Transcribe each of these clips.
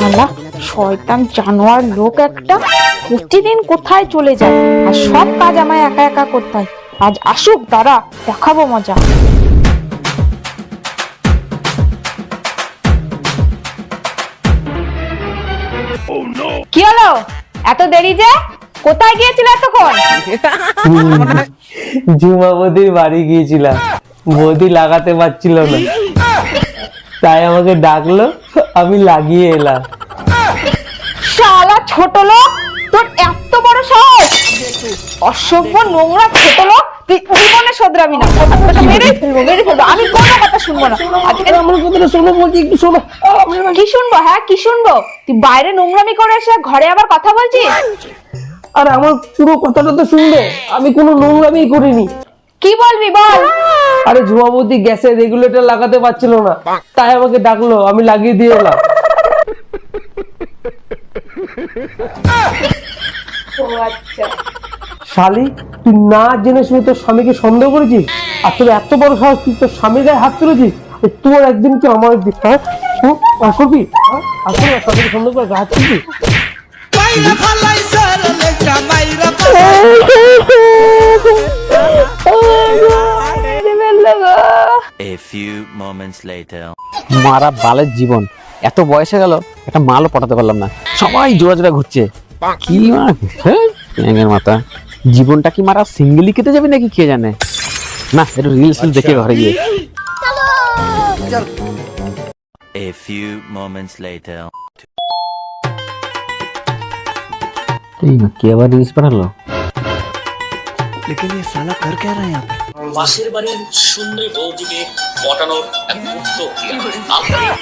শালা শয়তান জানোয়ার লোক একটা প্রতিদিন কোথায় চলে যায় আর সব কাজ আমায় একা একা করতে হয় আজ আসুক দাঁড়া দেখাবো মজা কি হলো এত দেরি যে কোথায় গিয়েছিল এতক্ষণ ঝুমা বৌদির বাড়ি গিয়েছিলাম বৌদি লাগাতে পারছিল না তাই আমাকে ডাকলো আমি লাগিয়ে এলাম। শালা ছোট লোক তোর এত বড় সাহস। অসভ্য নোংরা ছোট লোক তুই জীবনে শোধরাবি না। মেরে ফেলব মেরে ফেলব। আমি কোনো কথা শুনব না। আজকে আমার কথাটা শোনো বলছি একটু শোনো। কি শুনব হ্যাঁ কি শুনব? তুই বাইরে নোংরামি করে এসে ঘরে আবার কথা বলছিস? আর আমার পুরো কথাটা তো শুনবে। আমি কোনো নোংরামি করিনি। কি বলবি বল? আরে ঝুমা বৌদি গ্যাসের রেগুলেটর লাগাতে পারছিল না। তাই আমাকে ডাকলো আমি লাগিয়ে দিয়ে এলাম। শালি তুই না জেনে শুনে তোর স্বামীকে সন্দেহ করেছিস? আর তোর এত বড় সাহস তুই তোর স্বামীর গায়ে হাত তুলেছিস? তোর একদিন কি আমার একদিন হ্যাঁ? আর করবি আর স্বামীকে সন্দেহ করে গায়ে হাত তুলবি? মাইরা ফালাই সারলে কামাইরা A few moments later. মারা বালের জীবন এত বয়সে গেল একটা মালও পটাতে পারলাম না সবাই জোড়া জোড়া ঘুরছে কি মা হ্যাঁ ব্যাঙের মাথা জীবনটা কি মারা সিঙ্গেলি কেটে যাবে নাকি কে জানে না একটু রিলস দেখে ঘরে গিয়ে A few moments later. এই মা, কে আবার রিলস বানালো लेकिन ये साला कर क्या रहा है यहाँ पे পাশের বাড়ির সুন্দরী বৌদিকে পটানোর এক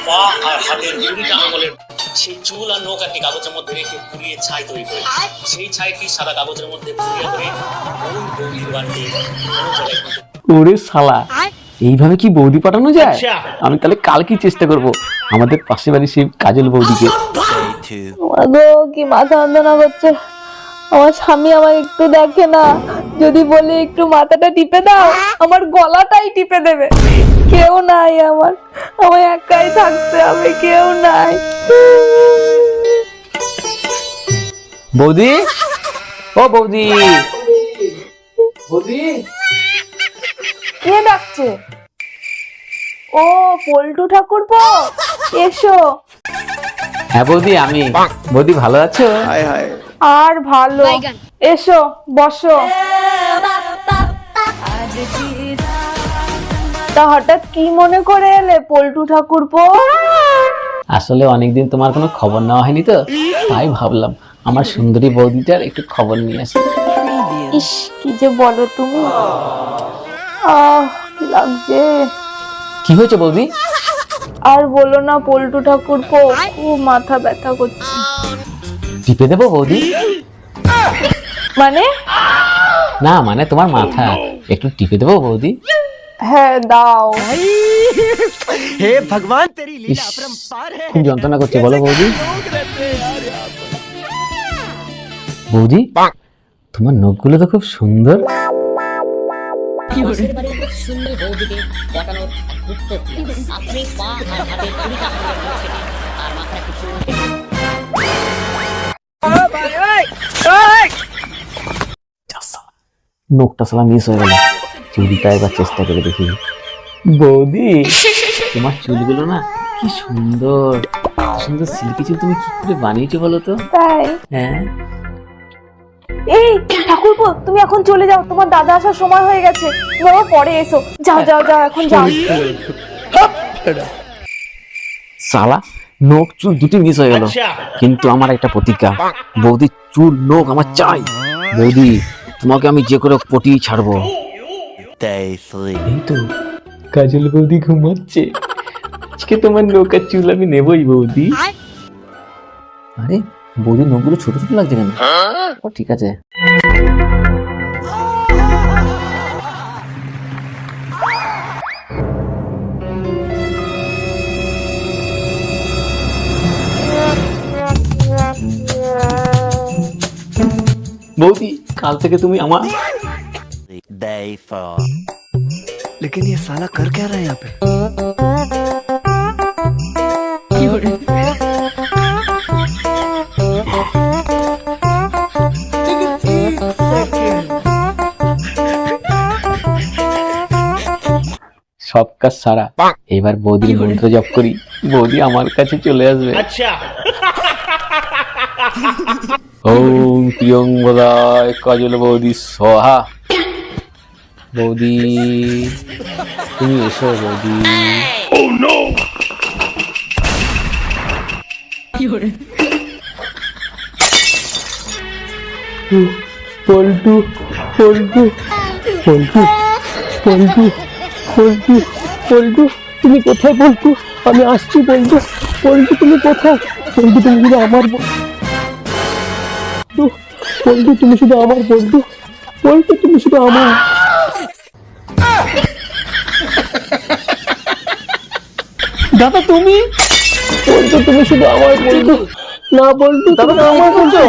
পা আর হাতের দুইটা আঙুলের সেই চুল আর নৌকা একটি কাগজের মধ্যে রেখে পুড়িয়ে ছাই তৈরি করে। সেই ছাইটি সাদা কাগজের মধ্যে পুড়িয়ে করে বৌদির বাড়িতে ওরে শালা এইভাবে কি বৌদি পাঠানো যায়? আমি তাহলে কালকে চেষ্টা করব আমাদের পাশে বাড়ি সেই কাজল বৌদিকে। কি মাথা যন্ত্রণা করছে। আমার স্বামী আমার একটু দেখে না। যদি বলি একটু মাথাটা টিপে দাও আমার গলাটাই টিপে দেবে। কেউ নাই আমার। আমার একাই থাকতে হবে কেউ নাই। বৌদি? ও বৌদি। বৌদি? কে ডাকছে? ও পল্টু ঠাকুর ঠাকুরপো এসো। হ্যাঁ বৌদি আমি। বৌদি ভালো আছো? আর ভালো। এসো বসো। তা হঠাৎ কি মনে করে এলে পল্টু ঠাকুরপো? আসলে অনেকদিন তোমার কোনো খবর নেওয়া হয়নি তো? তাই ভাবলাম আমার সুন্দরী বৌদিটার একটু খবর নিয়ে আসি। ইস কি যে বলো তুমি। আহ কি লাগছে। কি হয়েছে বৌদি? আর বলো না পল্টু ঠাকুরপো খুব মাথা ব্যথা করছে। টিপে দেবো বৌদি? মানে? না মানে তোমার মাথা। একটু টিপে দেবো বৌদি? হ্যাঁ দাও। ভগবান যন্ত্রণা করছে বলো বৌদি। বৌদি তোমার নখগুলো তো খুব সুন্দর। সুন্দর বৌদিকে আপনি পা আর হাতে আর মাথায় কিছু নখটা সালা মিস হয়ে গেল। চুলটা একবার চেষ্টা করে দেখি। বৌদি তোমার চুলগুলো না কি সুন্দর। সুন্দর সিল্কি চুল তুমি কি করে বানিয়েছো বলো তো? তাই? হ্যাঁ। এই ঠাকুরপো তুমি এখন চলে যাও। তোমার দাদা আসার সময় হয়ে গেছে। বাবা পরে এসো। যাও যাও যাও এখন যাও। সালা নখ চুল দুটি মিস হয়ে গেল। কিন্তু আমার একটা প্রতিজ্ঞা। বৌদি চুল নখ আমার চাই। বৌদি তোমাকে আমি যে করে পটিয়ে ছাড়বো. এই তো কাজল বৌদি ঘুমাচ্ছে। আজকে তোমার নৌকার চুল আমি নেবই বৌদি। আরে বৌদি নখগুলো ছোট ছোট লাগছে কেন? ও ঠিক আছে। বৌদি কাল থেকে তুমি আমার Day four. लेकिन ये साला कर क्या रहा है यहाँ पे সব কাজ সারা এবার বৌদির মন্ত্র জপ করি বৌদি আমার কাছে চলে আসবে ওম প্রিয়ঙ্গদায় কাজল বৌদি সহা বৌদি তুমি এসো বৌদি পল্টু পল্টু পল্টু পল্টু পল্টু পল্টু তুমি কোথায়, পল্টু? আমি আসছি, পল্টু। পল্টু, তুমি কোথায়? পল্টু, তুমি আমার ব- পল্টু তুমি শুধু আমার পল্টু পল্টু তুমি শুধু আমার। দাদা তুমি? পল্টু তুমি শুধু আমার পল্টু না বলটু দাদা আমার বলছো?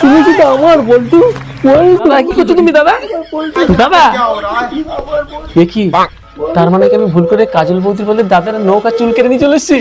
তুমি শুধু আমার পল্টু কি করছ তুমি দাদা? দাদা? দেখি তার মানে কি আমি ভুল করে কাজল বৌদির বলে দাদার নৌকা চুল কেটে নিয়ে চলে এসেছি?